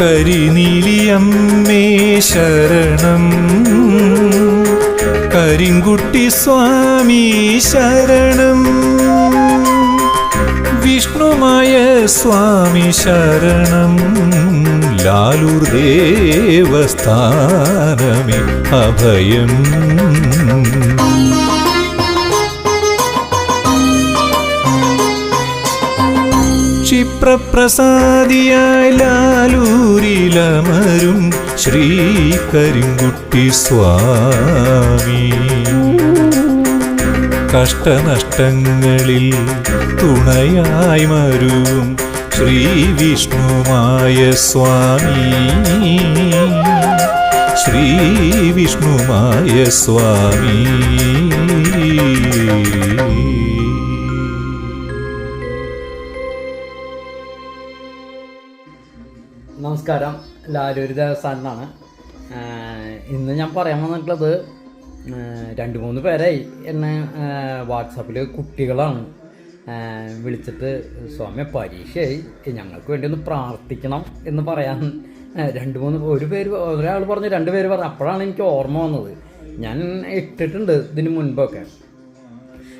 കരിനീലിയമ്മേ ശരണം. കരിങ്കുട്ടി സ്വാമി ശരണം. വിഷ്ണുമായ സ്വാമി ശരണം. ലാലൂർ ദേവസ്ഥാനമേ അഭയം. ക്ഷിപ്രപ്രസാദിയായ ലാലൂരിലമരും ശ്രീ കരിങ്കുട്ടി സ്വാമി. കഷ്ടനഷ്ടങ്ങളിൽ തുണയായി മരും ശ്രീ വിഷ്ണുമായ സ്വാമി. ശ്രീ വിഷ്ണുമായ സ്വാമി. നമസ്കാരം. ലാലൂര് ദേവസ്ഥാനാണ് ഇന്ന് ഞാൻ പറയാൻ വന്നിട്ടുള്ളത് രണ്ട് മൂന്ന് പേരായി എന്നെ വാട്സാപ്പിൽ കുട്ടികളാണ്. വിളിച്ചിട്ട് സ്വാമി പരീക്ഷയായി. ഞങ്ങൾക്ക് വേണ്ടി ഒന്ന് പ്രാർത്ഥിക്കണം എന്ന് പറയാൻ രണ്ട് മൂന്ന് ഒരു പേര് ഒരാൾ പറഞ്ഞു രണ്ട് പേര് പറഞ്ഞു. അപ്പോഴാണ് എനിക്ക് ഓർമ്മ വന്നത്. ഞാൻ ഇട്ടിട്ടുണ്ട് ഇതിന് മുൻപൊക്കെ.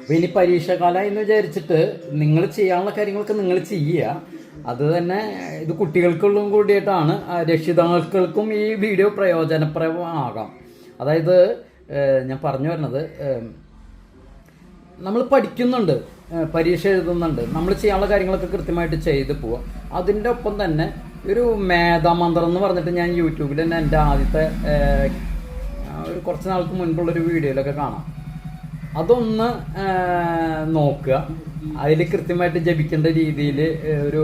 അപ്പോൾ ഇനി പരീക്ഷാകാലം എന്ന് വിചാരിച്ചിട്ട് നിങ്ങൾ ചെയ്യാനുള്ള കാര്യങ്ങളൊക്കെ നിങ്ങൾ ചെയ്യുക. അത് തന്നെ ഇത് കുട്ടികൾക്കുള്ളും കൂടിയിട്ടാണ്. രക്ഷിതാക്കൾക്കും ഈ വീഡിയോ പ്രയോജനപ്രദമാകാം. അതായത് ഞാൻ പറഞ്ഞു വരുന്നത് നമ്മൾ പഠിക്കുന്നുണ്ട് പരീക്ഷ എഴുതുന്നുണ്ട്. നമ്മൾ ചെയ്യാനുള്ള കാര്യങ്ങളൊക്കെ കൃത്യമായിട്ട് ചെയ്ത് പോവാം. അതിന്റെ ഒപ്പം തന്നെ ഒരു മേധാമന്ത്രം എന്ന് പറഞ്ഞിട്ട് ഞാൻ യൂട്യൂബിൽ തന്നെ എന്റെ ആദ്യത്തെ ഒരു കുറച്ച് നാൾക്ക് മുൻപുള്ളൊരു വീഡിയോയിലൊക്കെ കാണാം. അതൊന്ന് നോക്കുക. അതിൽ കൃത്യമായിട്ട് ജപിക്കേണ്ട രീതിയിൽ ഒരു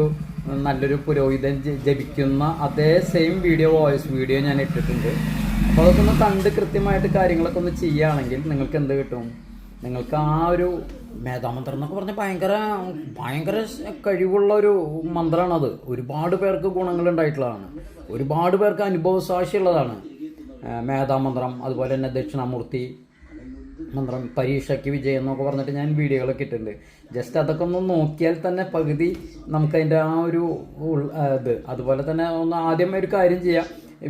നല്ലൊരു പുരോഹിതൻ ജപിക്കുന്ന അതേ സെയിം വീഡിയോ വോയിസ് വീഡിയോ ഞാൻ ഇട്ടിട്ടുണ്ട്. അപ്പോൾ അതൊക്കെ ഒന്ന് കണ്ട് കൃത്യമായിട്ട് കാര്യങ്ങളൊക്കെ ഒന്ന് ചെയ്യുകയാണെങ്കിൽ നിങ്ങൾക്ക് എന്ത് കിട്ടും? നിങ്ങൾക്ക് ആ ഒരു മേധാമന്ത്രം എന്നൊക്കെ പറഞ്ഞാൽ ഭയങ്കര ഭയങ്കര കഴിവുള്ള ഒരു മന്ത്രമാണത് ഒരുപാട് പേർക്ക് ഗുണങ്ങൾ ഉണ്ടായിട്ടുള്ളതാണ് ഒരുപാട് പേർക്ക് അനുഭവസാക്ഷിയുള്ളതാണ്. മേധാമന്ത്രം അതുപോലെ തന്നെ ദക്ഷിണാമൂർത്തി മന്ത്രം പരീക്ഷയ്ക്ക് വിജയം എന്നൊക്കെ പറഞ്ഞിട്ട് ഞാൻ വീഡിയോകളൊക്കെ ഇട്ടിട്ടുണ്ട്. ജസ്റ്റ് അതൊക്കെ ഒന്ന് നോക്കിയാൽ തന്നെ പകുതി നമുക്കതിന്റെ ആ ഒരു ഇത്. അതുപോലെ തന്നെ ഒന്ന് ആദ്യം ഒരു കാര്യം ചെയ്യാം.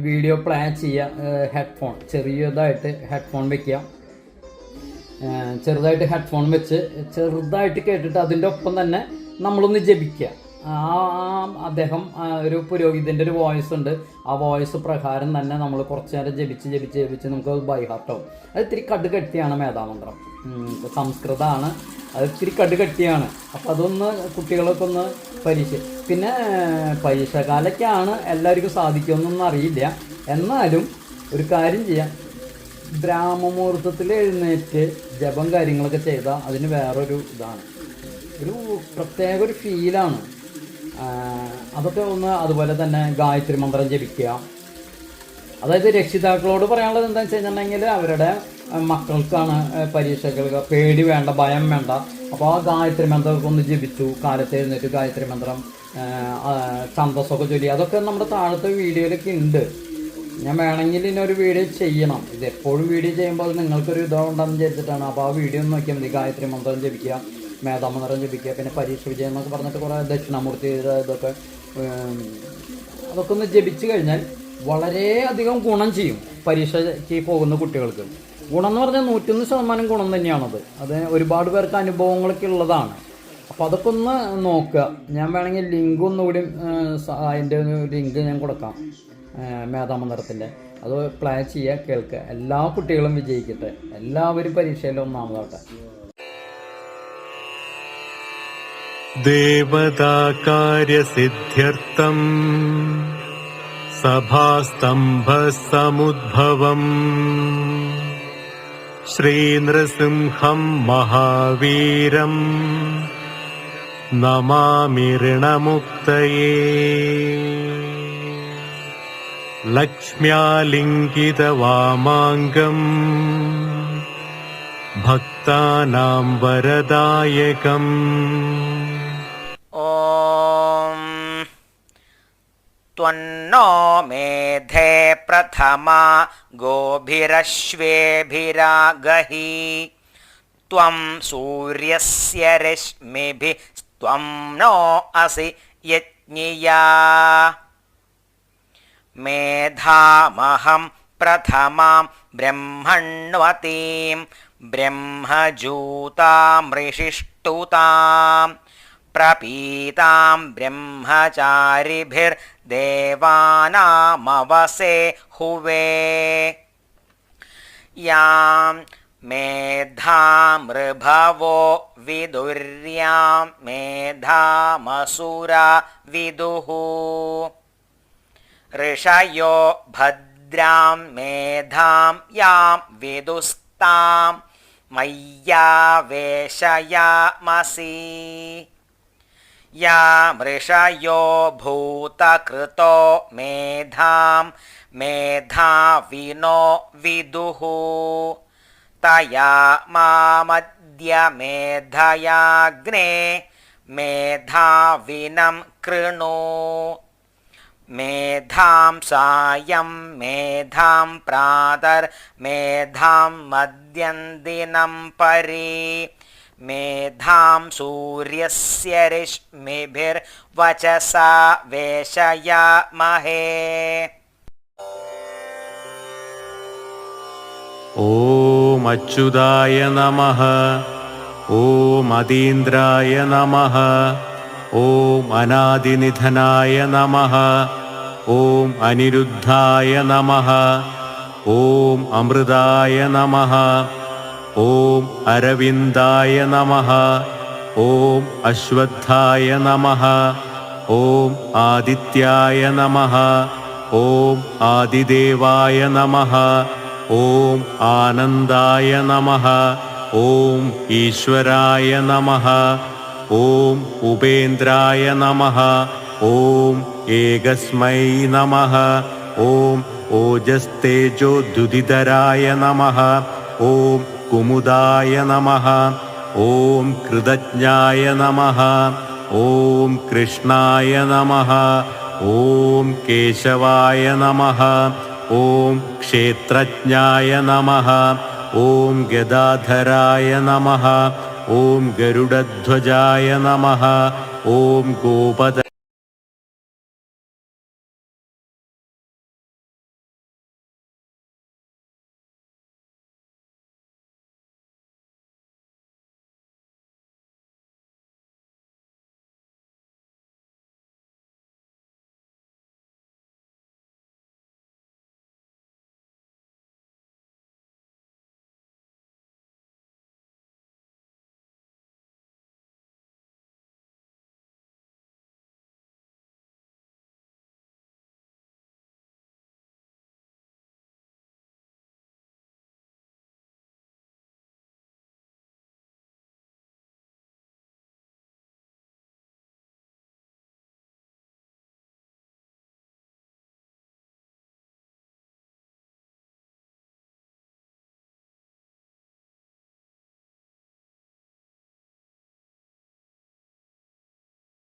വീഡിയോ പ്ലാൻ ചെയ്യുക ഹെഡ്ഫോൺ ചെറിയതായിട്ട് ഹെഡ്ഫോൺ വെക്കുക. ചെറുതായിട്ട് ഹെഡ്ഫോൺ വെച്ച് ചെറുതായിട്ട് കേട്ടിട്ട് അതിന്റെ ഒപ്പം തന്നെ നമ്മളൊന്ന് ജപിക്കുക. അദ്ദേഹം ഒരു പുരോഹിതന്റെ ഒരു വോയിസ് ഉണ്ട്. ആ വോയിസ് പ്രകാരം തന്നെ നമ്മൾ കുറച്ച് നേരം ജപിച്ച് ജപിച്ച് ജപിച്ച് നമുക്ക് ബൈ ഹാർട്ടാവും അത് ഇത്തിരി കടുകട്ടിയാണ് മേധാമന്ത്രം. സംസ്കൃതമാണ് അത് ഇത്തിരി കടുകട്ടിയാണ്. അപ്പം അതൊന്ന് കുട്ടികളൊക്കെ ഒന്ന് പരീക്ഷ പിന്നെ പരീക്ഷകാലൊക്കെയാണ് എല്ലാവർക്കും സാധിക്കുമെന്നൊന്നും അറിയില്ല. എന്നാലും ഒരു കാര്യം ചെയ്യാം. ബ്രാഹ്മമുഹൂർത്തത്തിൽ എഴുന്നേറ്റ് ജപം കാര്യങ്ങളൊക്കെ ചെയ്താൽ അതിന് വേറൊരു ഇതാണ്. ഒരു പ്രത്യേക ഒരു ഫീലാണ് അതൊക്കെ ഒന്ന് അതുപോലെ തന്നെ ഗായത്രി മന്ത്രം ജപിക്കുക. അതായത് രക്ഷിതാക്കളോട് പറയാനുള്ളത് എന്താണെന്ന് വെച്ച് കഴിഞ്ഞിട്ടുണ്ടെങ്കിൽ അവരുടെ മക്കൾക്കാണ് പരീക്ഷകൾക്ക് പേടി വേണ്ട ഭയം വേണ്ട. അപ്പോൾ ആ ഗായത്രി മന്ത്രമൊക്കെ ഒന്ന് ജപിച്ചു കാലത്ത് എഴുന്നേറ്റ് ഗായത്രി മന്ത്രം ഛന്തസ്സൊക്കെ ചൊല്ലി. അതൊക്കെ നമ്മുടെ താഴത്തെ വീഡിയോയിലൊക്കെ ഉണ്ട്. ഞാൻ വേണമെങ്കിൽ ഇതിനൊരു വീഡിയോ ചെയ്യണം. ഇത് എപ്പോഴും വീഡിയോ ചെയ്യുമ്പോൾ അത് നിങ്ങൾക്കൊരു ഇതുണ്ടെന്ന് വിചാരിച്ചിട്ടാണ്. അപ്പോൾ ആ വീഡിയോ ഒന്ന് നോക്കിയാൽ മതി. ഗായത്രി മന്ത്രം ജപിക്കുക. മേധാമന്ത്രം ജപിക്കുക പിന്നെ പരീക്ഷ വിജയം എന്നൊക്കെ പറഞ്ഞിട്ട് കുറേ ദക്ഷിണാമൂർത്തി ഇതൊക്കെ അതൊക്കെ ഒന്ന് ജപിച്ചു കഴിഞ്ഞാൽ വളരെയധികം ഗുണം ചെയ്യും പരീക്ഷയ്ക്ക് പോകുന്ന കുട്ടികൾക്ക്. ഗുണം എന്ന് പറഞ്ഞാൽ നൂറ്റൊന്ന് ശതമാനം ഗുണം തന്നെയാണത്. അത് ഒരുപാട് പേർക്ക് അനുഭവങ്ങളൊക്കെ ഉള്ളതാണ്. അപ്പോൾ അതൊക്കെ ഒന്ന് നോക്കുക. ഞാൻ വേണമെങ്കിൽ ലിങ്ക് ഒന്നുകൂടി അതിന്റെ ഒരു ലിങ്ക് ഞാൻ കൊടുക്കാം. മേധാമന്ദിരത്തിന്റെ അത് പ്ലാൻ ചെയ്യുക കേൾക്കുക. എല്ലാ കുട്ടികളും വിജയിക്കട്ടെ. എല്ലാവരും പരീക്ഷയിൽ ഒന്നാമതാവട്ടെ. देवताकार्यसिद्ध्यर्थम् सभास्तम्भसमुद्भवम् श्रीनृसिंहम् महावीरम् नमामि ऋणमुक्तये लक्ष्म्यालिङ्गितवामाङ्गम् भक्तानाम् वरदायकम् त्वन्नो मेधे प्रथमा गोभिरश्वेभिरागहि। त्वं सूर्यस्य रश्मिभिस्त्वं नो असि यज्ञिया। मेधामहं प्रथमां ब्रह्मण्वतीं ब्रह्म जूता प्रपीतां ब्रह्मचारिभिर्देवानामवसे हुवे। यां मेधामृभवो विदुर्यां मेधामसुरा विदुः। ऋषयो भद्रां मेधां यां विदुस्तां मय्या वेशयामसि या मृषयो भूतकृतो मेधां मेधाविनो विदुः। तया मामद्य मेधयाग्ने मेधाविनं कृणु। मेधां सायं मेधां प्रादर्मेधां मद्यन्दिनं परि। मेधां सूर्यस्य सूर्यस्यमहे ॐ अच्युदाय नमः। ॐ मदीन्द्राय नमः। ॐ अनादिनिधनाय नमः। ॐ अनिरुद्धाय नमः। ॐ अमृताय नमः। ॐ अरविन्दाय नमः। ॐ अश्वत्थाय नमः। ॐ आदित्याय नमः। ॐ आदिदेवाय नमः। ॐ आनन्दाय नमः। ॐ ईश्वराय नमः। ॐ उपेन्द्राय नमः। ॐ एकस्मै नमः। ॐ ओजस्तेजोद्युदिधराय नमः। ॐ कुमुदाय नमः। ॐ कृतज्ञाय नमः। ॐ कृष्णाय नमः। ॐ केशवाय नमः। ॐ क्षेत्रज्ञाय नमः। ॐ गदाधराय नमः। ॐ गरुडध्वजाय नमः। ॐ गोपद